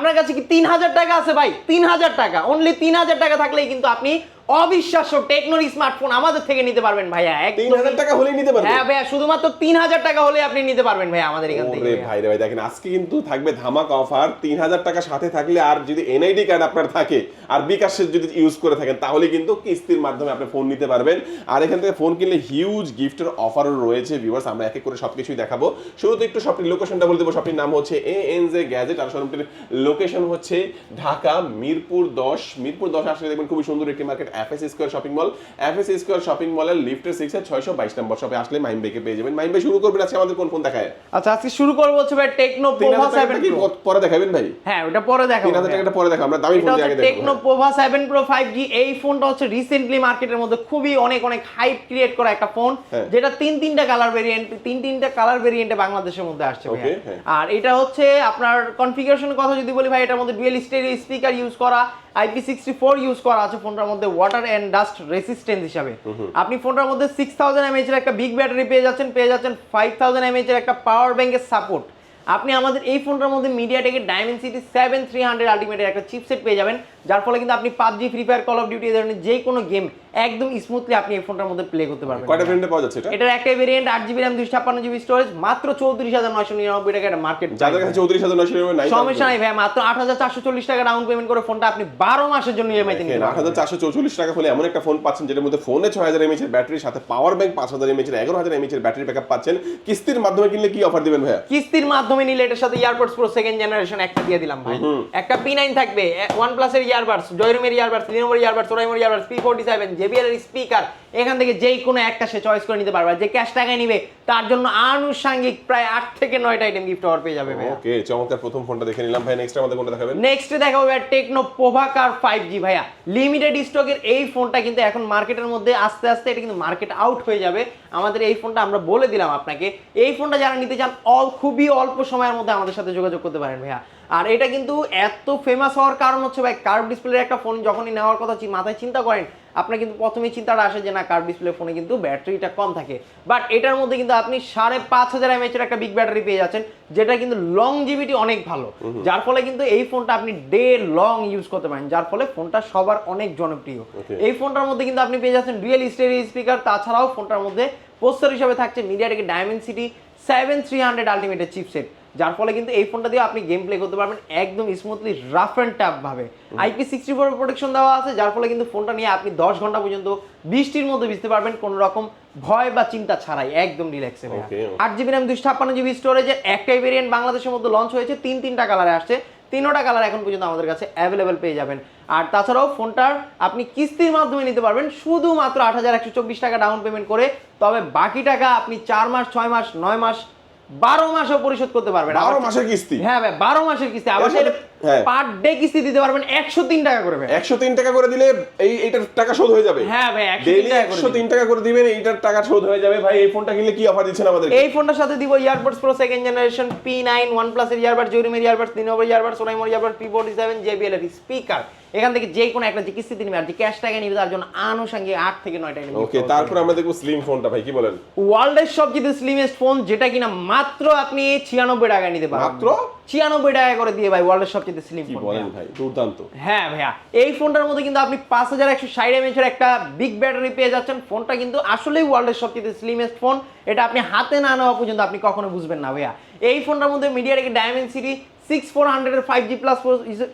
আপনার কাছে কি তিন হাজার টাকা আছে ভাই? তিন হাজার টাকা। অনলি তিন হাজার টাকা থাকলেই কিন্তু আপনি অবিশ্বাস্য টেকনোর স্মার্টফোন আমাদের থেকে নিতে পারবেন ভাইয়া তিন হাজার টাকা হলেই নিতে পারবেন হ্যাঁ ভাইয়া শুধুমাত্র তিন হাজার টাকা হলে আপনি নিতে পারবেন ভাইয়া আমাদের এখান থেকে ভাই রে ভাই দেখেন আজকে কিন্তু থাকবে ধামাক অফার তিন হাজার টাকা সাথে থাকলে আর যদি এনআইডি কার্ড আপনার থাকে আর বিকাশের যদি ইউজ করে থাকেন তাহলে কিন্তু কিস্তির মাধ্যমে আপনি ফোন নিতে পারবেন। আর এখান থেকে ফোন কিনলে হিউজ গিফটের অফারও রয়েছে ভিউয়ার্স আমরা এক এক করে সবকিছুই দেখাবো। শুরুতে একটু শপটির লোকেশনটা বলে দেবো শপটির নাম হচ্ছে এ এন জে গ্যাজেট আর শোরুমটির লোকেশন হচ্ছে ঢাকা মিরপুর দশ। মিরপুর দশ আসলে দেখবেন খুবই সুন্দর একটি market FS square shopping mall FS square shopping মলের লিফটের সিক্স এর ছয়শো বাইশ নম্বর শপে আসলে মাইম বেকে পেয়ে যাবেন মাইম ভাই শুরু করবেন আজকে আমাদের কোন ফোন দেখায় আচ্ছা আজকে শুরু করব হচ্ছে ভাই টেকনো হাজার সেভেন পরে দেখাবেন ভাই হ্যাঁ ওটা পরে দেখাবো তিন হাজার। টাকাটা পরে দেখো আমরা দামি ফোন দিয়ে আগে দেখব Tecno Pova seven pro five G এই ফোনটা হচ্ছে রিসেন্টলি মার্কেটের মধ্যে খুবই অনেক অনেক হাইপ ক্রিয়েট করা একটা ফোন হ্যাঁ। যেটা তিন তিনটা কালার ভেরিয়েন্ট তিন তিনটা কালার ভেরিয়েন্টে বাংলাদেশের মধ্যে আসছে। হ্যাঁ। আর এটা হচ্ছে আপনার কনফিগারেশনের কথা যদি বলি ভাই এটার মধ্যে ডুয়েল স্টেরিও স্পিকার ইউজ করা আইপি সিক্সটি ফোর ইউজ করা আছে ফোনটার মধ্যে ওয়াটার অ্যান্ড ডাস্ট রেসিস্টেন্স হিসাবে। আপনি ফোনটার মধ্যে সিক্স থাউজেন্ড এমএইচ এর একটা বিগ ব্যাটারি পেয়ে যাচ্ছেন পেয়ে যাচ্ছেন ফাইভ থাউজেন্ড এমএইচ এর একটা পাওয়ার ব্যাংকের সাপোর্ট আপনি আমাদের এই ফোনটার মধ্যে মিডিয়াটেকের ডায়মেন্সিটি সেভেন থ্রি হান্ড্রেড আলটিমেটের একটা চিপসেট পেয়ে যাবেন যার ফলে কিন্তু আপনি PUBG free fire call of duty এই ধরনের যে কোনো গেম একদম স্মুথলি আপনি এই ফোনটার মধ্যে প্লে করতে পারবেন। কয়টা ফ্রেন্ডে পাওয়া যাচ্ছে এটা? এটার একটাই ভেরিয়েন্ট আট জিবি র্যাম দুশো ছাপ্পান্ন জিবি স্টোরেজ মাত্র চৌত্রিশ হাজার নয়শো নিরানব্বই টাকা একটা মার্কেট যাদের কাছে চৌত্রিশ হাজার নয়শো নিরানব্বই নাই সমস্যা নাই ভাই মাত্র আট হাজার চারশো চল্লিশ টাকা ডাউন পেমেন্ট করে ফোনটা আপনি বারো মাসের জন্য ইএমআই তে নিতে আট পারবেন। হাজার চারশো চৌচল্লিশ টাকা হলে এমন একটা ফোন পাচ্ছেন যেটার মধ্যে ফোনে ছয় হাজার এমএচ এর ব্যাটারি সাথে পাওয়ার ব্যাংক পাঁচ হাজার এমএচ এর এগারো হাজার এমএচ এর ব্যাটারি ব্যাকআপ পাচ্ছেন। কিস্তির মাধ্যমে কিনলে কি অফার দিবেন ভাইয়া? কিস্তির মাধ্যমে নিলে এটার সাথে ইয়ারবাডস প্রো সেকেন্ড জেনারেশন একটা দিয়ে দিলাম ভাই। একটা পি নাইন থাকবে ওয়ান প্লাসের ইয়ারবাডস জয়রুমের ইয়ারবাডস লিনোভোর earbuds ওরাইমোর earbuds P forty seven JBL এর স্পিকার এখান থেকে যেই কোনো একটা সে চয়েস করে নিতে পারবে। যে ক্যাশ টাকায় নিবে তার জন্য আনুষাঙ্গিক প্রায় আট থেকে নয়টা আইটেম গিফট অফার পেয়ে যাবে ওকে চমৎকার প্রথম ফোনটা দেখে নিলাম ভাই। নেক্সট আমাদের কোনটা দেখাবেন? নেক্সট দেখাবো ভাই টেকনো পোভাকার ফাইভ জি ভাইয়া। লিমিটেড স্টকের এই ফোনটা কিন্তু এখন মার্কেটের মধ্যে আস্তে আস্তে এটা কিন্তু মার্কেট আউট হয়ে যাবে। আমাদের এই ফোনটা আমরা বলে দিলাম আপনাকে। এই ফোনটা যারা নিতে চান অল খুবই অল্প সময়ের মধ্যে আমাদের সাথে যোগাযোগ করতে পারেন ভাইয়া। আর এটা কিন্তু এত ফেমাস হওয়ার কারণ হচ্ছে ভাই কার্ভ ডিসপ্লের একটা ফোন যখনই নেওয়ার কথা মাথায় চিন্তা করেন আপনার কিন্তু প্রথমে চিন্তাটা আসে যে না কার্ভ ডিসপ্লে ফোনে কিন্তু ব্যাটারিটা কম থাকে। বাট এটার মধ্যে কিন্তু আপনি সাড়ে পাঁচ হাজার এমএচ এর একটা বিগ ব্যাটারি পেয়ে যাচ্ছেন যেটা কিন্তু লং জিবিটি অনেক ভালো। যার ফলে কিন্তু এই ফোনটা আপনি ডে লং ইউজ করতে পারেন যার ফলে ফোনটা সবার অনেক জনপ্রিয়। এই ফোনটার মধ্যে কিন্তু আপনি পেয়ে যাচ্ছেন ডুয়েল স্টেরিও স্পিকার তাছাড়াও ফোনটার মধ্যে পোস্টার হিসাবে থাকছে মিডিয়া মিডিয়াটেকের ডায়মেন্সিটি সেভেন থ্রি হান্ড্রেড আলটিমেটের চিপসেট যার ফলে কিন্তু এই ফোনটা দিয়ে আপনি গেম প্লে করতে পারবেন একদম স্মুথলি রাফ অ্যান্ড ভাবে। আইপি সিক্সটি ফোর প্রোটেকশন দেওয়া আছে যার ফলে কিন্তু ফোনটা নিয়ে আপনি দশ ঘণ্টা পর্যন্ত বৃষ্টির মধ্যে ভিজতে পারবেন কোনো রকম ভয় বা চিন্তা ছাড়াই একদম রিল্যাক্সে. আট জিবি র্যাম দুশো ছাপ্পান্ন জিবি স্টোরেজের একটাই ভেরিয়েন্ট বাংলাদেশের মধ্যে লঞ্চ হয়েছে তিন তিনটা কালারে আসছে তিনোটা কালার এখন পর্যন্ত আমাদের কাছে অ্যাভেলেবেল পেয়ে যাবেন। আর তাছাড়াও ফোনটার আপনি কিস্তির মাধ্যমে নিতে পারবেন শুধুমাত্র আট হাজার একশো চব্বিশ টাকা ডাউন পেমেন্ট করে তবে বাকি টাকা আপনি চার মাস ছয় মাস নয় মাস বারো মাসও পরিশোধ করতে পারবেন বারো মাসের কিস্তি হ্যাঁ ভাই বারো মাসের কিস্তি আবার। পার ডে কিস্তি দিতে পারবেন একশো তিন টাকা করে একশো তিন টাকা করে দিলে এই এইটার টাকা শোধ হয়ে যাবে। হ্যাঁ ভাই একশো ডেইলি তিন টাকা করে একশো তিন টাকা করে দিবেন এইটার টাকা শোধ হয়ে যাবে। ভাই এই ফোনটা কিনলে কি অফার দিচ্ছেন আমাদের এই ফোনটার সাথে দিব earbuds pro second generation P nine one প্লাসের জরিমের ইয়ারবাডস তিন সোনাইমোর earbuds P forty seven JBL এর স্পিকার এখান থেকে যে কোনো একটা যে কিস্তিতে নিবে আর যে ক্যাশ টাকা নিবে তার জন্য আনুষঙ্গিক আট থেকে নয়টা ওকে তারপর আমরা দেখব স্লিম ফোনটা ভাই কি বলেন? ওয়ার্ল্ডের সবচেয়ে স্লিমেস্ট ফোন যেটা কিনা মাত্র আপনি ছিয়ানব্বই টাকায় নিতে পারবেন। মাত্র? ছিয়ানব্বই টাকা করে দিয়ে ভাই ওয়ার্ল্ডের সবচেয়ে স্লিম ফোন বলেন ভাই দুর্দান্ত। হ্যাঁ ভাইয়া। এই ফোনটার মধ্যে কিন্তু আপনি পাঁচ হাজার একশো ষাট এমএচের একটা বিগ ব্যাটারি পেয়ে যাচ্ছেন। ফোনটা কিন্তু আসলেই ওয়ার্ল্ডের সবচেয়ে স্লিমেস্ট ফোন এটা আপনি হাতে না নেওয়া পর্যন্ত আপনি কখনো বুঝবেন না ভাইয়া। এই ফোনটার মধ্যে মিডিয়াটেক ডায়মেন্সিটি সিক্স ফোর হান্ড্রেডের five G plus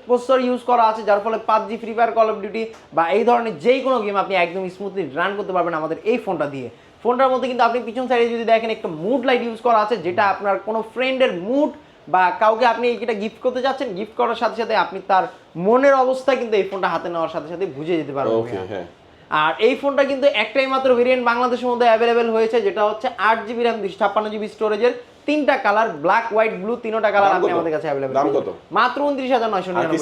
processor use করা আছে যার ফলে PUBG free fire call of duty বা এই ধরনের যেই কোনো গেম আপনি একদম স্মুথলি রান করতে পারবেন আমাদের এই ফোনটা দিয়ে। ফোনটার মধ্যে কিন্তু আপনি পিছন সাইডে যদি দেখেন একটা মুড লাইট ইউজ করা আছে যেটা আপনার কোনো ফ্রেন্ডের মুড বা কাউকে আপনি এটা গিফট করতে যাচ্ছেন গিফট করার সাথে সাথে আপনি তার মনের অবস্থা কিন্তু এই ফোনটা হাতে নেওয়ার সাথে সাথে বুঝে যেতে পারবেন হ্যাঁ। আর এই ফোনটা কিন্তু একটাই মাত্র ভেরিয়েন্ট বাংলাদেশের মধ্যে অ্যাভেলেবেল হয়েছে যেটা হচ্ছে আট জিবি র্যাম দুশো ছাপ্পান্ন জিবি স্টোরেজের তিনটা কালার ব্ল্যাক হোয়াইট ব্লু তিনটা কালার আপনি আমাদের কাছে অ্যাভেলেবেল দাম কত? মাত্র উনত্রিশ হাজার নয়শো নিরানব্বই?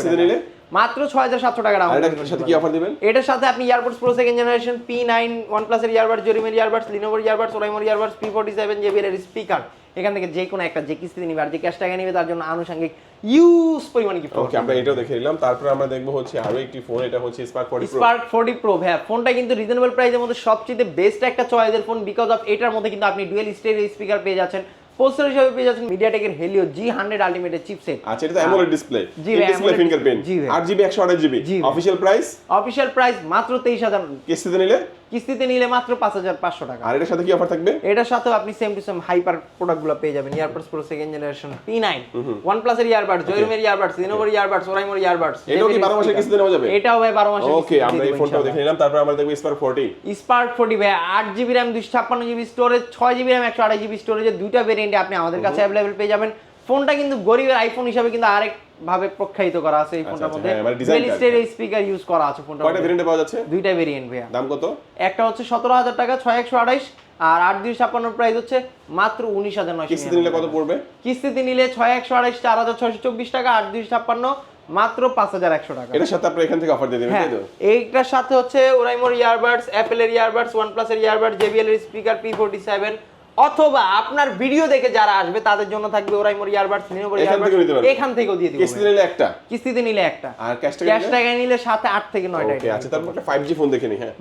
মাত্র ছয় হাজার সাতশো টাকা এটার সাথে কি অফার দিবেন? এটার সাথে আপনি earbuds pro second generation P nine one প্লাসের ইয়ারবাডস জরিমের ইয়ারবাডস লিনোভোর earbuds ওরাইমোর earbuds P forty seven JBL এর স্পিকার এখান থেকে যে কোনো একটা যে কিস্তি নিবে আর যে ক্যাশ টাকা নিবে তার জন্য আনুষঙ্গিক ইউজ পরিমাণে গিফট ওকে আমরা এটাও দেখে নিলাম। তারপরে আমরা দেখব হচ্ছে আরও একটি ফোন এটা হচ্ছে Spark 40 pro Spark forty pro হ্যাঁ ফোনটা কিন্তু রিজনেবল প্রাইসের মধ্যে সবচেয়ে বেস্ট একটা চয়েসের ফোন বিকজ অফ এটার মধ্যে কিন্তু আপনি ডুয়েল স্টেরিও স্পিকার পেয়ে যাচ্ছেন। প্রসেসর হিসেবে পেয়ে যাচ্ছেন মিডিয়াটেকের হেলিও জি হান্ড্রেড আলটিমেটের চিপসেট আচ্ছা এটা তো AMOLED display G display fingerprint G আট জিবি একশো আঠাশ GB. Official price official price মাত্র তেইশ হাজার। কিস্তিতে নিলে? কিস্তিতে নিলে মাত্র পাঁচ হাজার পাঁচশো টাকা। আর এটার সাথে কি অফার থাকবে? এটার সাথেও আপনি সেম টু সেম হাইপার প্রোডাক্টগুলো পেয়ে যাবেন। Earbuds pro second generation P nine one প্লাসের ইয়ারবাডস জয়রুমের ইয়ারবাডস লিনোভোর ইয়ারবাডস ওরাইমোর ইয়ারবাডস এটাও কি 12 মাসের কিস্তিতে নেওয়া যাবে? এটাও ভাই বারো মাসের ওকে আমরা এই ফোনটাও দেখে নিলাম। তারপর আমরা দেখব স্পার 40 স্পার্ক ফোর্টি ভাই আট জিবি র্যাম দুশো ছাপ্পান্ন জিবি স্টোরেজ ছয় জিবি র্যাম একশো আড়াই জিবি স্টোরেজের দুইটা ভেরিয়েন্টে আপনি আমাদের কাছে অ্যাভেলেবেল পেয়ে যাবেন। ফোনটা কিন্তু গরিবের আইফোন হিসাবে কিন্তু আরেক ভাবে প্রখ্যায়িত করা আছে এই ফোনটার আচ্ছা, মধ্যে। হ্যাঁ। স্টেরিও স্পিকার ইউজ করা আছে ফোনটার কয়টা ভেরিয়েন্টে পাওয়া যাচ্ছে? দুইটা ভেরিয়েন্ট ভাইয়া। দাম কত? একটা হচ্ছে সতেরো হাজার টাকা ছয় একশো আড়াইশ আর আট দুই ছাপ্পান্ন প্রাইস হচ্ছে মাত্র উনিশ হাজার নয়শো কিস্তিতে নিলে কত পড়বে? কিস্তিতে নিলে ছয় একশো আড়াইশ চার হাজার ছয়শো চব্বিশ টাকা আট দুই ছাপ্পান্ন মাত্র পাঁচ হাজার একশো টাকা। এটার সাথে আপনারা এখান থেকে অফার দিয়ে দেবেন হ্যাঁ তাই তো? এইটার সাথে হচ্ছে ওরাইমোর ইয়ারবাডস অ্যাপেলের ইয়ারবাডস ওয়ানপ্লাসের ইয়ারবাডস জেবিএল এর স্পিকার পি ফোর্টি সেভেন অথবা আপনার ভিডিও দেখে যারা আসবে তাদের জন্য থাকবে ওরাইমোর ইয়ারবাডস লিনোভোর এখান থেকেও ইয়ারবাডস এখান থেকেও দিয়ে দিব কিস্তিতে নিলে একটা? কিস্তিতে নিলে একটা। আর ক্যাশ টাকা ক্যাশ নিলে? টাকা নিলে সাথে আট থেকে নয়টা ওকে আচ্ছা তারপর একটা 5G ফোন দেখে নি হ্যাঁ।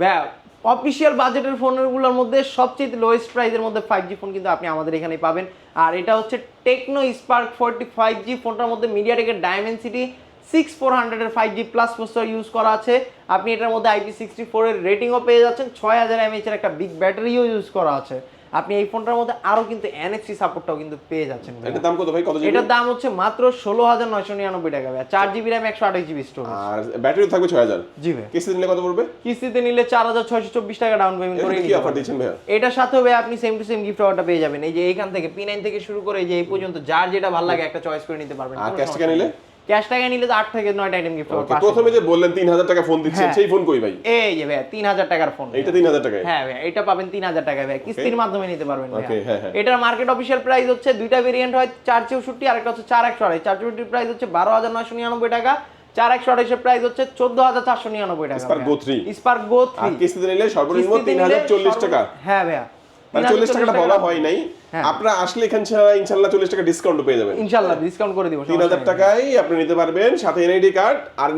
অফিসিয়াল বাজেটের ফোনগুলোর মধ্যে সবচেয়ে লোয়েস্ট প্রাইসের মধ্যে ফাইভ জি ফোন কিন্তু আপনি আমাদের এখানে পাবেন। আর এটা হচ্ছে Tecno Spark forty five G ফোনটার মধ্যে মিডিয়াটেকের ডায়মেন্সিটি সিক্স ফোর হান্ড্রেডের five G plus processor use করা আছে। আপনি এটার মধ্যে আইপি সিক্সটি ফোরের রেটিংও পেয়ে যাচ্ছেন। ছয় হাজার এমএইচ এর একটা বিগ ব্যাটারিও ইউজ করা আছে। আপনি এই ফোনটার মধ্যে আরও কিন্তু এনএফসি সাপোর্টটাও কিন্তু পেয়ে যাচ্ছেন। এটার দাম কত ভাই? কত জিবি এটার দাম হচ্ছে মাত্র ষোলো হাজার নয়শো নিরানব্বই টাকা ভাইয়া। চার জিবি র্যাম একশো আঠাশ জিবি স্টোরেজ আর ব্যাটারি থাকবে 6000 জি ভাই কিস্তিতে নিলে কত পড়বে? কিস্তিতে নিলে চার হাজার ছয়শো চব্বিশ টাকা ডাউন পেমেন্ট করে কি অফার দিচ্ছেন ভাইয়া? এটার সাথে হবে আপনি সেম টু সেম গিফট অর্ডারটা পেয়ে যাবেন। এই যে এইখান থেকে পি নাইন থেকে শুরু করে এই যে এই পর্যন্ত যার যেটা ভালো লাগে একটা চয়েস করে নিতে পারবেন। আর ক্যাশ টাকা নিলে? ক্যাশ টাকা নিলে তো আট থেকে নয়টা আইটেম গিফট ওকে প্রথমে যে বললেন 3000 টাকা ফোন দিচ্ছেন হ্যাঁ। সেই ফোন কই ভাই? এই যে ভাইয়া তিন হাজার টাকার ফোন এইটা 3000 টাকায়? হ্যাঁ ভাইয়া এটা পাবেন তিন হাজার টাকায় ভাইয়া। কিস্তির মাধ্যমে নিতে পারবেন হ্যাঁ, হ্যাঁ। এটার মার্কেট অফিসিয়াল প্রাইস হচ্ছে দুইটা ভেরিয়েন্ট হয় চার চৌষট্টি আর একটা হচ্ছে চার একশো আড়াই। চার চৌষট্টির প্রাইস হচ্ছে বারো হাজার নয়শো নিরানব্বই টাকা চার একশো আড়াইশের প্রাইস হচ্ছে চোদ্দ হাজার চারশো নিরানব্বই টাকা Spark Go 3 Spark Go three কিস্তিতে নিলে সর্বনিম্ন কিস্তিতে নিলে 3040 টাকা। হ্যাঁ ভাইয়া। মানে 40 টাকাটা বলা হয় নাই। আপনারা আসলে এখানে ইনশাআল্লাহ 40 টাকা ডিসকাউন্ট পেয়ে যাবেন। ইনশাল্লাহ ডিসকাউন্ট করে দিব তিন হাজার টাকায় আপনি নিতে পারবেন সাথে এনআইডি কার্ড আর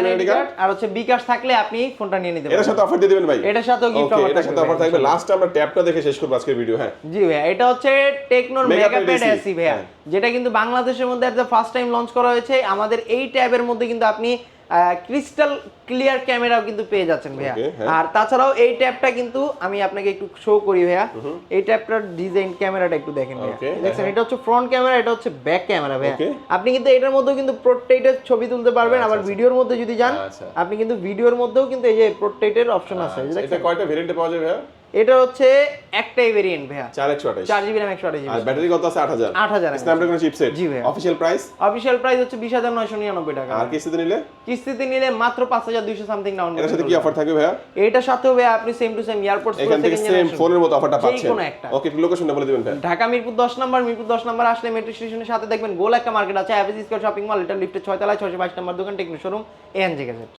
এনআইডি কার্ড আর হচ্ছে বিকাশ থাকলে আপনি ফোনটা নিয়ে নিতে এটার পারবেন। সাথে অফার দিয়ে দিবেন ভাই। এটার সাথেও gift ওকে এটার সাথে অফার থাকবে। লাস্ট আমরা ট্যাবটা দেখে শেষ করব আজকের ভিডিও হ্যাঁ। জি ভাইয়া এটা হচ্ছে টেকনোর Mega মেগা প্যাড এসি ভাইয়া। হ্যাঁ। যেটা কিন্তু বাংলাদেশের মধ্যে একটা ফার্স্ট টাইম লঞ্চ করা হয়েছে। আমাদের এই ট্যাবের মধ্যে কিন্তু আপনি ক্রিস্টাল ক্লিয়ার ক্যামেরাও কিন্তু পেয়ে যাচ্ছেন ভাইয়া। হ্যাঁ। আর তাছাড়াও এই ট্যাবটা কিন্তু আমি আপনাকে একটু শো করি ভাইয়া। এই ট্যাবটার ডিজাইন ক্যামেরাটা একটু দেখেন দেখছেন এটা হচ্ছে ফ্রন্ট ক্যামেরা এটা হচ্ছে ব্যাক ক্যামেরা ভাইয়া। আপনি কিন্তু এটার মধ্যেও কিন্তু প্রোট্রেটের ছবি তুলতে পারবেন আবার ভিডিওর মধ্যে যদি যান আচ্ছা। আপনি কিন্তু ভিডিওর মধ্যেও কিন্তু এই যে প্রোট্রেটের অপশন আছে। এটা কয়টা ভেরিয়েন্টে পাওয়া যাবে ভাইয়া? এটা হচ্ছে একটাই ভেরিয়েন্ট ভাইয়া। 4128 চার জিবি র্যাম একশো আঠাশ আর ব্যাটারি কত আছে? 8000 8000 স্ন্যাপড্রাগন চিপসেট জি ভাইয়া। অফিশিয়াল প্রাইস অফিসিয়াল প্রাইস হচ্ছে বিশ হাজার নয়শো নিরানব্বই টাকা। আর কিস্তিতে নিলে? কিস্তিতে নিলে মাত্র পাঁচ হাজার দুইশো সামথিং ডাউন এটার সাথে কি অফার থাকবে ভাইয়া? এটার সাথেও ভাইয়া আপনি সেম টু সেম এখান থেকে সেম ফোনের মতো অফারটা পাচ্ছেন। কোনো একটা। ওকে লোকেশনটা বলে দিবেন ঢাকা মিরপুর দশ নম্বর মিরপুর দশ নম্বর আসলে মেট্রো স্টেশনের সাথে দেখবেন গোল একটা মার্কেট আছে। অ্যাভেজ স্কোয়ার শপিং মল এটা লিফটের তলায় নম্বর দোকান টেকনো শোরুম এএনজি গেজেট